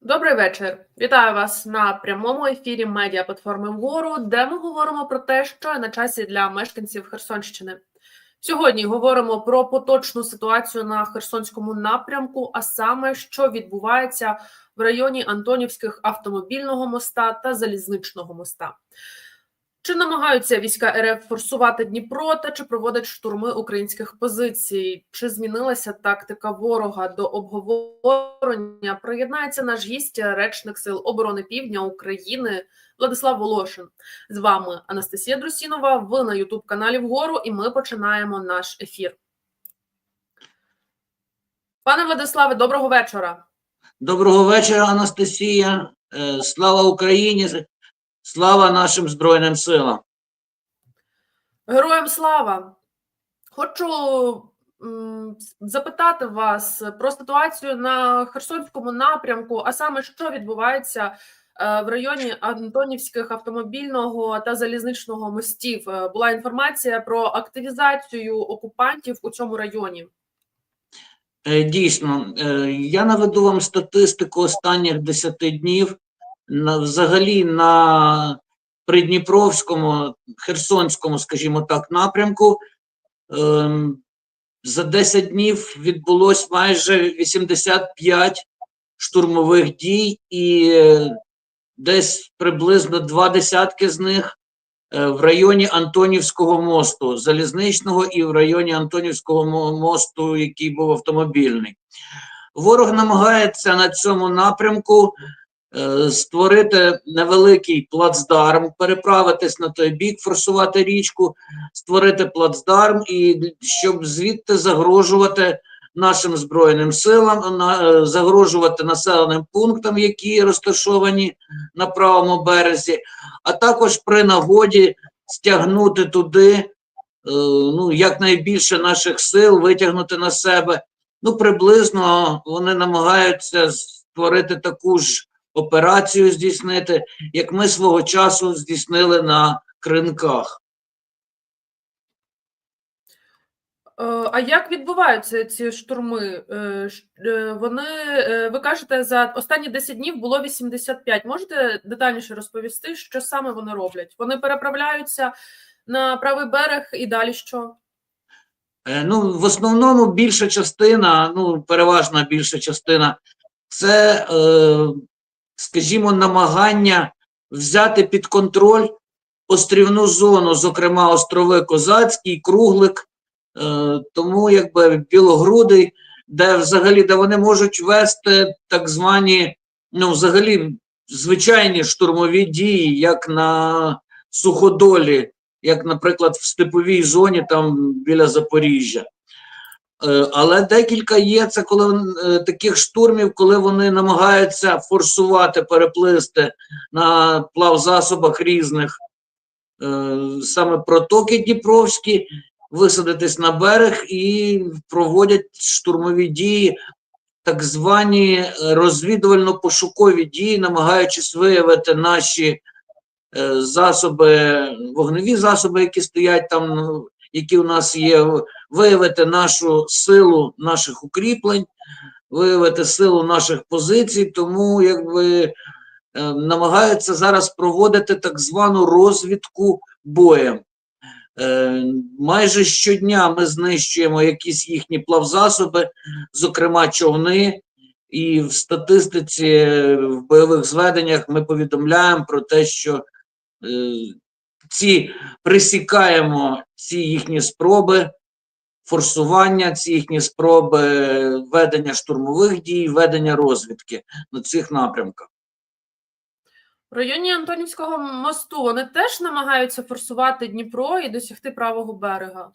Добрий вечір. Вітаю вас на прямому ефірі медіаплатформи вгору, де ми говоримо про те, що на часі для мешканців Херсонщини. Сьогодні говоримо про поточну ситуацію на Херсонському напрямку, а саме що відбувається в районі Антонівських автомобільного моста та залізничного моста. Чи намагаються війська РФ форсувати Дніпро та чи проводять штурми українських позицій? Чи змінилася тактика ворога до обговорення? Приєднається наш гість, речник Сил оборони Півдня України Владислав Волошин. З вами Анастасія Друсінова. Ви на Ютуб каналі Вгору, і ми починаємо наш ефір. Пане Владиславе, доброго вечора. Доброго вечора, Анастасія. Е, Слава Україні! Слава нашим Збройним силам! Героям слава! Хочу запитати вас про ситуацію на Херсонському напрямку, а саме що відбувається е, в районі Антонівських автомобільного та залізничного мостів. Е, Була інформація про активізацію окупантів у цьому районі. Е, Дійсно, я наведу вам статистику останніх 10 днів. На, взагалі на Придніпровському, Херсонському, скажімо так, напрямку ем, за 10 днів відбулось майже 85 штурмових дій, і е, десь приблизно два десятки з них е, в районі Антонівського мосту, залізничного і в районі Антонівського мосту, який був автомобільний. Ворог намагається на цьому напрямку е, створити невеликий плацдарм, переправитись на той бік, форсувати річку, створити плацдарм і щоб звідти загрожувати нашим збройним силам, е, загрожувати населеним пунктам, які розташовані на правому березі, а також при нагоді стягнути туди е, ну, якнайбільше наших сил, витягнути на себе. Ну, приблизно вони намагаються створити таку ж операцію здійснити, як ми свого часу здійснили на кринках. Е, А як відбуваються ці штурми? Е, е, Вони ви кажете, за останні 10 днів було 85. Можете детальніше розповісти, що саме вони роблять? Вони переправляються на правий берег і далі що? Ну, в основному більша частина, ну, переважна більша частина, це, е, скажімо, намагання взяти під контроль острівну зону, зокрема острови Козацький, Круглик, е, тому якби Білогрудий, де взагалі де вони можуть вести так звані, ну, взагалі, звичайні штурмові дії, як на суходолі, як, наприклад, в степовій зоні там біля Запоріжжя. Е, Але декілька є це коли е, таких штурмів, коли вони намагаються форсувати, переплисти на плавзасобах різних. Е, саме протоки Дніпровські, висадитись на берег і проводять штурмові дії, так звані розвідувально-пошукові дії, намагаючись виявити наші засоби, вогневі засоби, які стоять там, які у нас є, виявити нашу силу наших укріплень, виявити силу наших позицій, тому якби е, намагаються зараз проводити так звану розвідку боєм. Е, майже щодня ми знищуємо якісь їхні плавзасоби, зокрема човни, і в статистиці в бойових зведеннях ми повідомляємо про те, що е, ці присікаємо ці їхні спроби форсування, ці їхні спроби ведення штурмових дій, ведення розвідки на цих напрямках. В районі Антонівського мосту вони теж намагаються форсувати Дніпро і досягти правого берега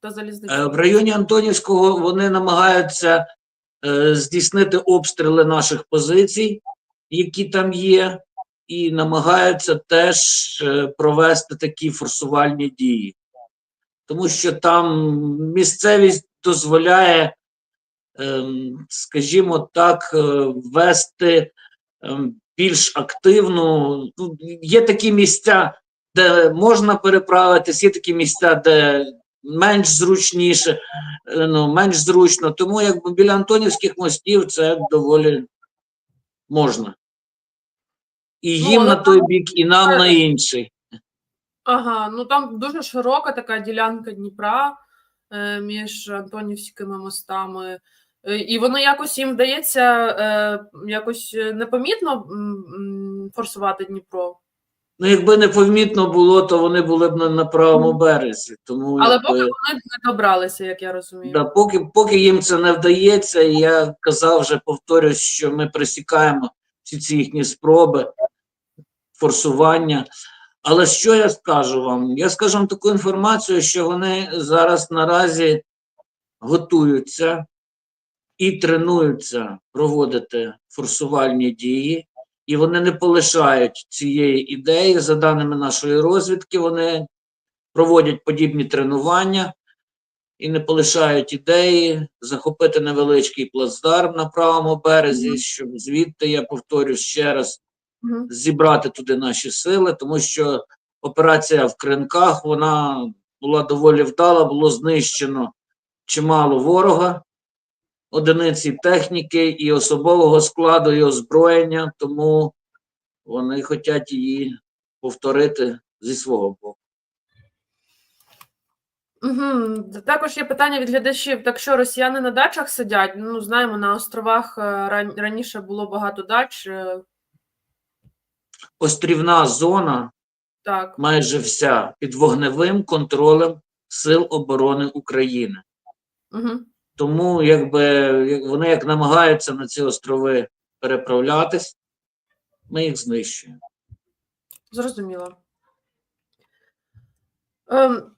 та Е, залізничного. В районі Антонівського вони намагаються е, здійснити обстріли наших позицій, які там є, і намагаються теж е, провести такі форсувальні дії. Тому що там місцевість дозволяє, ем, скажімо так, е, вести ем, більш активну. Ну, є такі місця, де можна переправитись, є такі місця, де менш зручніше, е, ну, менш зручно. Тому якби біля Антонівських мостів це доволі можна. І Ну, їм на той бік, і нам на інший. Ага, ну там дуже широка така ділянка Дніпра е, між Антонівськими мостами. Е, і воно якось їм вдається е, якось е, непомітно форсувати Дніпро. Ну, якби не помітно було, то вони були б на, на правому березі. Тому Але якби, поки вони не добралися, як я розумію. да, поки, поки їм це не вдається, і я казав вже, повторюсь, що ми пресікаємо всі ці їхні спроби форсування. Але що я скажу вам? Я скажу вам таку інформацію, що вони зараз наразі готуються і тренуються проводити форсувальні дії, і вони не полишають цієї ідеї. За даними нашої розвідки, вони проводять подібні тренування і не полишають ідеї захопити невеличкий плацдарм на правому березі, щоб звідти, я повторю ще раз. Зібрати туди наші сили, тому що операція в кринках вона була доволі вдала, було знищено чимало ворога, одиниці техніки і особового складу, і озброєння, тому вони хочуть її повторити зі свого боку. Угу. Також є питання від глядачів. Так що росіяни на дачах сидять? Ну, знаємо, на островах е, раніше було багато дач. Острівна зона Так. майже вся під вогневим контролем Сил оборони України. Угу. Тому якби вони як намагаються на ці острови переправлятись, ми їх знищуємо. Зрозуміло. Ем,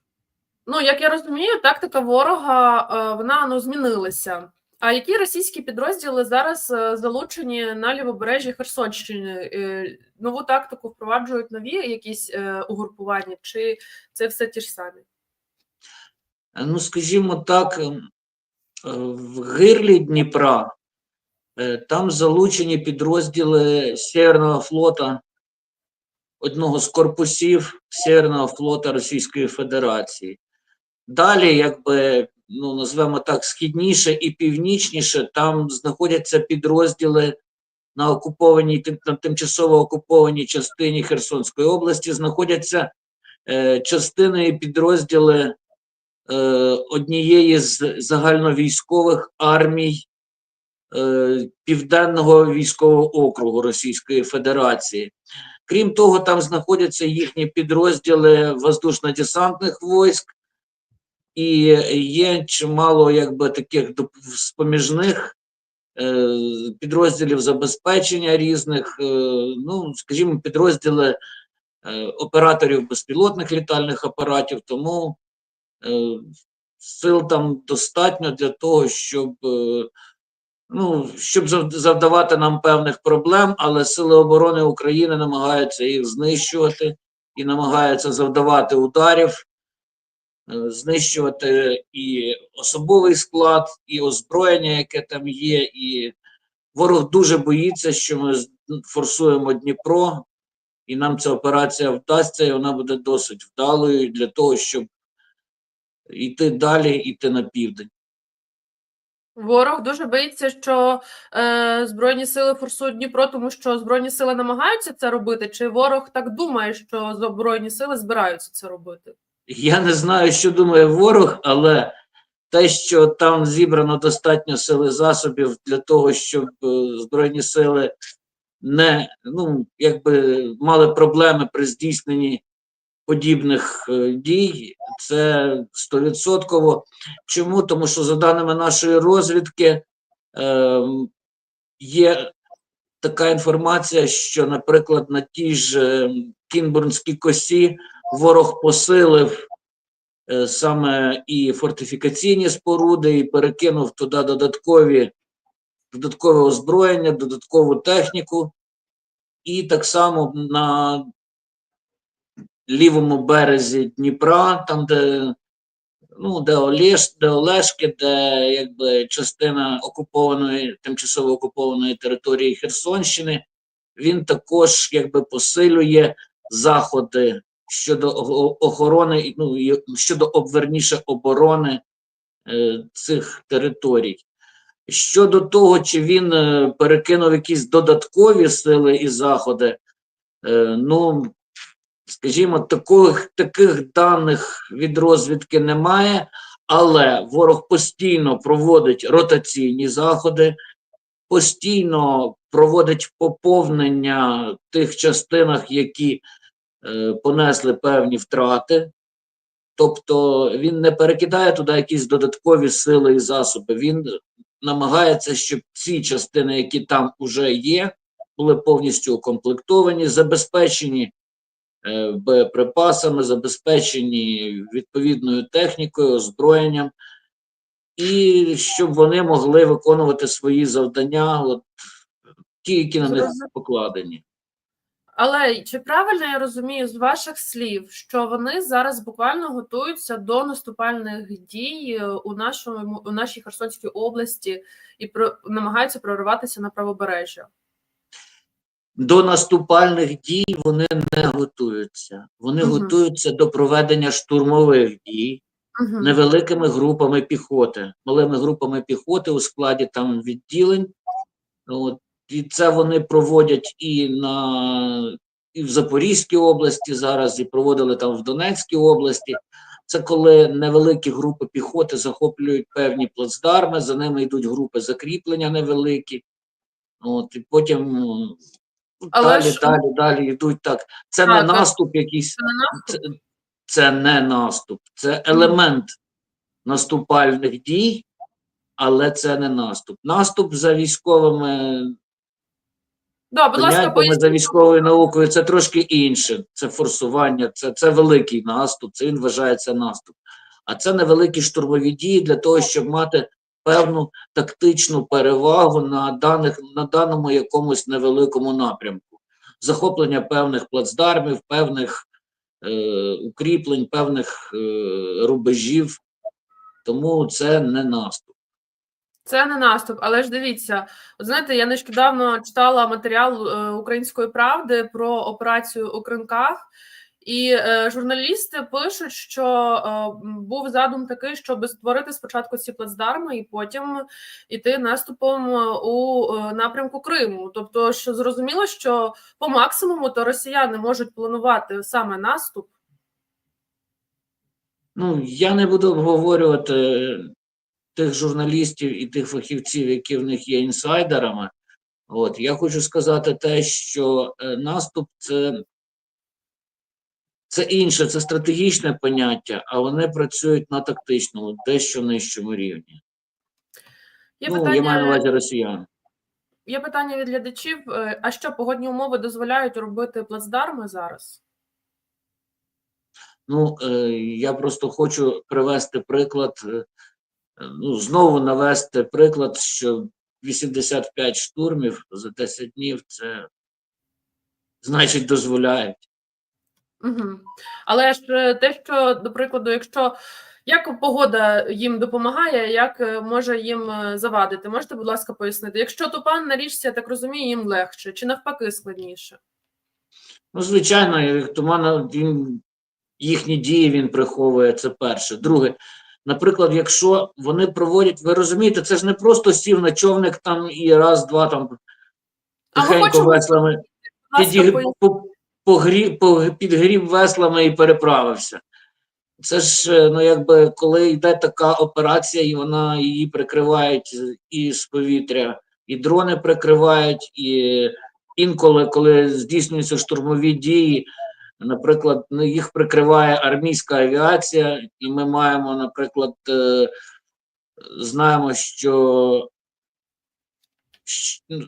ну, як я розумію, тактика ворога е, вона ну, змінилася. А які російські підрозділи зараз е, залучені на лівобережжі Херсонщини? Е, нову тактику впроваджують нові якісь е, угрупування, чи це все ті ж самі? Ну, скажімо так, ем, в гирлі Дніпра там залучені підрозділи Северного флота, одного з корпусів Северного флота Російської Федерації. Далі, якби, ну, назвемо так, східніше і північніше, там знаходяться підрозділи на окупованій, на тимчасово окупованій частині Херсонської області, знаходяться е, частини і підрозділи е, однієї з загальновійськових армій е, Південного військового округу Російської Федерації. Крім того, там знаходяться їхні підрозділи воздушно-десантних військ, і є чимало якби таких споміжних е, підрозділів забезпечення різних, е, ну, скажімо, підрозділи е, операторів безпілотних літальних апаратів, тому сил там достатньо для того, щоб, е, ну, щоб завдавати нам певних проблем, але Сили оборони України намагаються їх знищувати і намагаються завдавати ударів, знищувати і особовий склад, і озброєння, яке там є, і ворог дуже боїться, що ми форсуємо Дніпро, і нам ця операція вдасться, і вона буде досить вдалою для того, щоб йти далі, йти на південь. Ворог дуже боїться, що е, Збройні сили форсують Дніпро, тому що Збройні сили намагаються це робити, чи ворог так думає, що Збройні сили збираються це робити? Я не знаю, що думає ворог, але те, що там зібрано достатньо сили засобів для того, щоб е, збройні сили не ну якби мали проблеми при здійсненні подібних е, дій, це стовідсотково. Чому? Тому що за даними нашої розвідки е, є така інформація, що, наприклад, на тій ж е, Кінбурнській косі ворог посилив е, саме і фортифікаційні споруди, і перекинув туди додаткові, додаткове озброєння, додаткову техніку. І так само на лівому березі Дніпра, там, де, ну, де, Олеш, де Олешки, де якби частина окупованої, тимчасово окупованої території Херсонщини, він також якби посилює заходи щодо охорони, ну, щодо об- верніше оборони е, цих територій. Щодо того, чи він е, перекинув якісь додаткові сили і заходи, е, ну, скажімо, таких, таких даних від розвідки немає, але ворог постійно проводить ротаційні заходи, постійно проводить поповнення тих частинах, які понесли певні втрати. Тобто він не перекидає туди якісь додаткові сили і засоби. Він намагається, щоб ці частини, які там вже є, були повністю укомплектовані, забезпечені е, боєприпасами, забезпечені відповідною технікою, озброєнням, і щоб вони могли виконувати свої завдання, от, ті, які на них покладені. Але чи правильно я розумію з ваших слів, що вони зараз буквально готуються до наступальних дій е, у нашому у нашій Херсонській області і про намагаються прориватися на правобережжя? До наступальних дій вони не готуються. Вони Мгм. готуються до проведення штурмових дій Угу. невеликими групами піхоти, малими групами піхоти у складі там відділень. От, і це вони проводять і на і в Запорізькій області зараз, і проводили там в Донецькій області. Це коли невеликі групи піхоти захоплюють певні плацдарми, за ними йдуть групи закріплення невеликі. От, і потім ну, Але далі, ж- далі, далі йдуть так. Це Так, не так. наступ якийсь, Це не наступ? це, це не наступ, це елемент наступальних дій, але це не наступ. Наступ за військовими Да, будь ласка, поясніть. за військовою наукою, це трошки інше. Це форсування, це, це великий наступ, це він вважається наступ. А це невеликі штурмові дії для того, щоб мати певну тактичну перевагу на, даних, на даному якомусь невеликому напрямку. Захоплення певних плацдармів, певних е, укріплень, певних е, рубежів. Тому це не наступ. Це не наступ, але ж дивіться, от знаєте, я нещодавно читала матеріал е, Української правди про операцію у Кринках, і е, журналісти пишуть, що е, був задум такий, щоб створити спочатку ці плацдарми і потім іти наступом у напрямку Криму. Тобто, що зрозуміло, що по максимуму то росіяни можуть планувати саме наступ. Ну, я не буду обговорювати тих журналістів і тих фахівців, які в них є інсайдерами. От я хочу сказати те, що е, наступ це, це інше, це стратегічне поняття, а вони працюють на тактичному, дещо нижчому рівні. Є ну, я маю на увазі росіян. є питання від глядачів: е, а що погодні умови дозволяють робити плацдарми зараз? Ну, е, я просто хочу привести приклад, ну, знову навести приклад, що 85 штурмів за 10 днів це значить дозволяють. Угу. Але ж е, те, що, до прикладу, якщо як погода їм допомагає, як е, може їм е, завадити? Можете, будь ласка, пояснити? Якщо туман на річці, я так розумію, їм легше, чи навпаки складніше? Ну, звичайно, як туман, він, їхні дії він приховує, це перше. Друге, наприклад, якщо вони проводять, ви розумієте, це ж не просто сів на човник там і раз, два там тихенько веслами. Будь ласка, підігрів, поясніть. по, по, підгрів веслами і переправився. Це ж, е, ну, якби, коли йде така операція, і вона її прикривають і з повітря, і дрони прикривають, і інколи, коли здійснюються штурмові дії, наприклад, ну, їх прикриває армійська авіація, і ми маємо, наприклад, е, знаємо, що,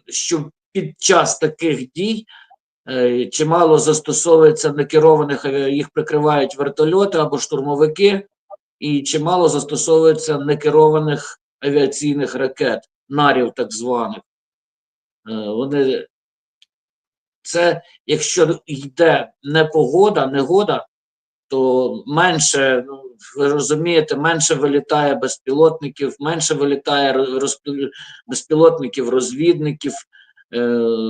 що під час таких дій е, чимало застосовується некерованих, їх прикривають вертольоти або штурмовики, і чимало застосовується некерованих авіаційних ракет, нарів так званих. Е, Вони це, якщо йде непогода, негода, то менше, ну, ви розумієте, менше вилітає безпілотників, менше вилітає безпілотників, розвідників, е,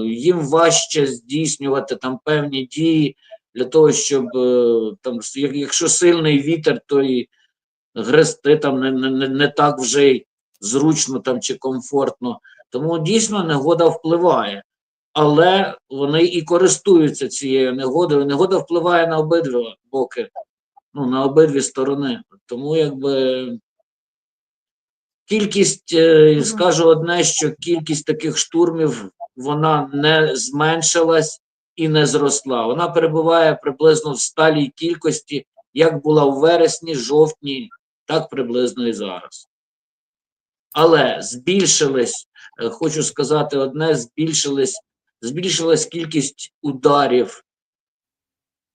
їм важче здійснювати там певні дії для того, щоб е, там, якщо сильний вітер, то і грести там не, не- не так вже й зручно там чи комфортно. Тому дійсно негода впливає. Але вони і користуються цією негодою. Негода впливає на обидва боки, ну, на обидві сторони. Тому якби кількість, е, скажу одне, що кількість таких штурмів вона не зменшилась і не зросла. Вона перебуває приблизно в сталій кількості, як була в вересні, жовтні, так приблизно і зараз. Але збільшились, е, хочу сказати одне, збільшились, збільшилась кількість ударів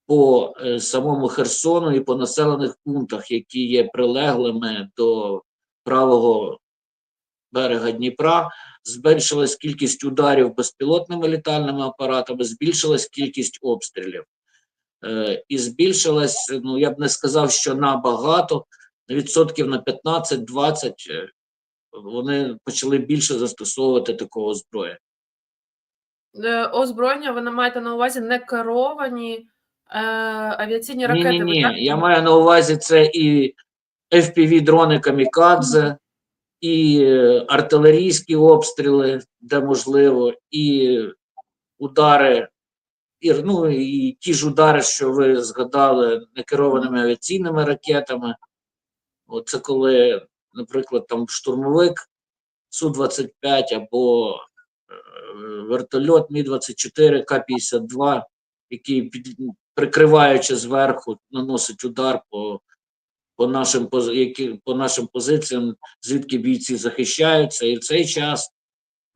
по е, самому Херсону і по населених пунктах, які є прилеглими до правого берега Дніпра. Збільшилась кількість ударів безпілотними літальними апаратами, збільшилась кількість обстрілів. Е, і збільшилась, ну я б не сказав, що набагато, відсотків на 15-20 е, вони почали більше застосовувати такого зброї. Е, Озброєння ви не маєте на увазі не керовані е, авіаційні Ні, ракети. ні, ви ні. Я маю на увазі це і FPV дрони камікадзе, і е, артилерійські обстріли, де можливо, і удари, і, ну, і ті ж удари, що ви згадали, некерованими авіаційними ракетами. Оце коли, наприклад, там штурмовик Су-25 або вертольот Мі-24 К-52, який під, прикриваючи зверху, наносить удар по, по, нашим, які, по нашим позиціям, звідки бійці захищаються. І в цей час,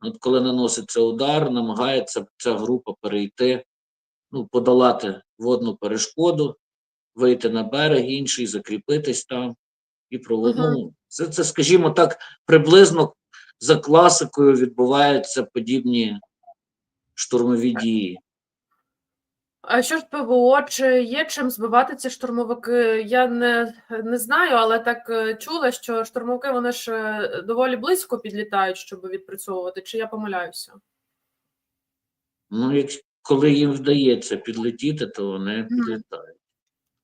от коли наноситься удар, намагається ця група перейти, ну, подолати водну перешкоду, вийти на берег інший, закріпитись там і проводити. Ну, це, це, скажімо так, приблизно за класикою відбуваються подібні штурмові дії. А що ж ПВО? Чи є чим збивати ці штурмовики? Я не, не знаю, але так е, чула, що штурмовики вони ж е, доволі близько підлітають, щоб відпрацьовувати. Чи я помиляюся? Ну, як, коли їм вдається підлетіти, то вони підлітають.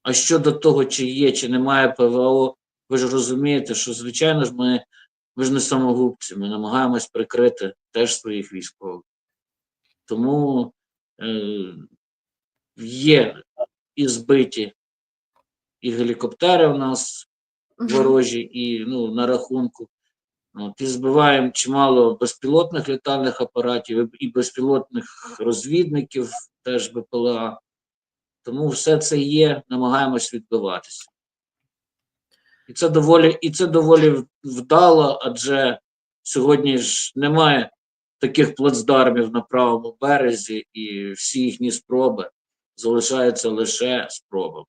А щодо того, чи є, чи немає ПВО, ви ж розумієте, що, звичайно ж, ми, ми ж не самогубці, ми намагаємось прикрити теж своїх військових. Тому е, є і збиті і гелікоптери у нас ворожі, і ну, на рахунку. От, і збиваємо чимало безпілотних літальних апаратів і безпілотних розвідників, теж БПЛА. Тому все це є, намагаємось відбиватися. І це доволі, і це доволі вдало, адже сьогодні ж немає таких плацдармів на правому березі, і всі їхні спроби залишаються лише спробами.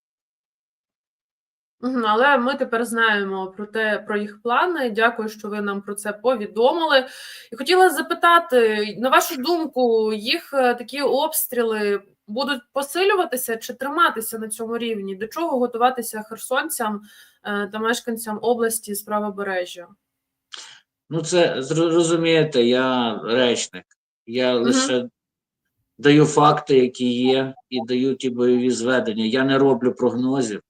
Але ми тепер знаємо про те, про їх плани. Дякую, що ви нам про це повідомили. І хотіла запитати, на вашу думку, їх е, такі обстріли будуть посилюватися чи триматися на цьому рівні? До чого готуватися херсонцям та мешканцям області з правобережжя? Ну, це зр- розумієте, я речник. Я лише даю факти, які є, і даю ті бойові зведення. Я не роблю прогнозів.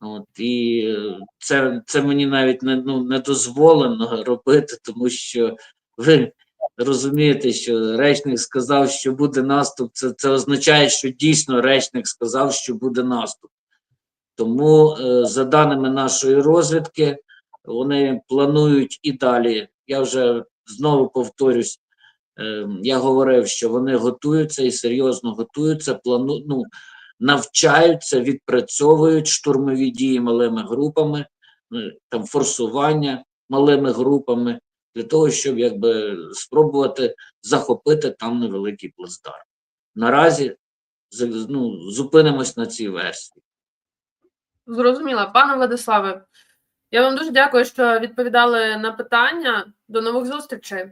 От, і е, це, це мені навіть не, ну, не дозволено робити, тому що ви розумієте, що речник сказав, що буде наступ. Це, це означає, що дійсно речник сказав, що буде наступ. Тому, е, за даними нашої розвідки, вони планують і далі. Я вже знову повторюсь, е, я говорив, що вони готуються і серйозно готуються, плану, ну, навчаються, відпрацьовують штурмові дії малими групами, е, там форсування малими групами для того, щоб якби спробувати захопити там невеликий плацдарм. Наразі ну, зупинимось на цій версії. Зрозуміла, пане Владиславе. Я вам дуже дякую, що відповідали на питання. До нових зустрічей.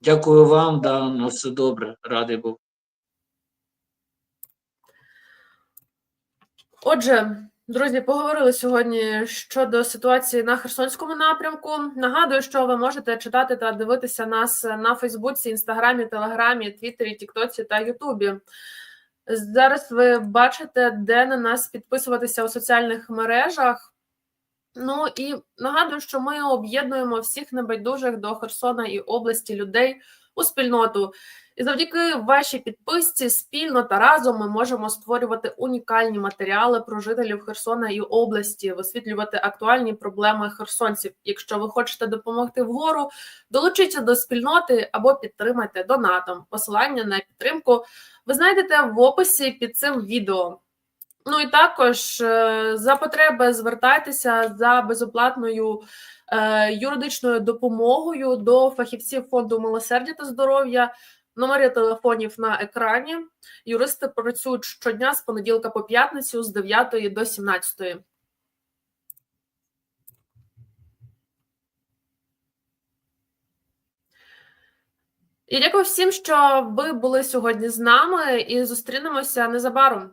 Дякую вам, да, на все добре, радий був. Отже, друзі, поговорили сьогодні щодо ситуації на Херсонському напрямку. Нагадую, що ви можете читати та дивитися нас на Фейсбуці, Інстаграмі, Телеграмі, Твіттері, Тіктоці та Ютубі. Зараз ви бачите, де на нас підписуватися у соціальних мережах. Ну і нагадую, що ми об'єднуємо всіх небайдужих до Херсона і області людей у спільноту. І завдяки вашій підписці спільно та разом ми можемо створювати унікальні матеріали про жителів Херсона і області, висвітлювати актуальні проблеми херсонців. Якщо ви хочете допомогти вгору, долучіться до спільноти або підтримайте донатом. Посилання на підтримку ви знайдете в описі під цим відео. Ну і також е, за потреби звертайтеся за безоплатною е, юридичною допомогою до фахівців фонду милосердя та здоров'я. Номери телефонів на екрані. Юристи працюють щодня з понеділка по п'ятницю з 9 до 17. І дякую всім, що ви були сьогодні з нами, і зустрінемося незабаром.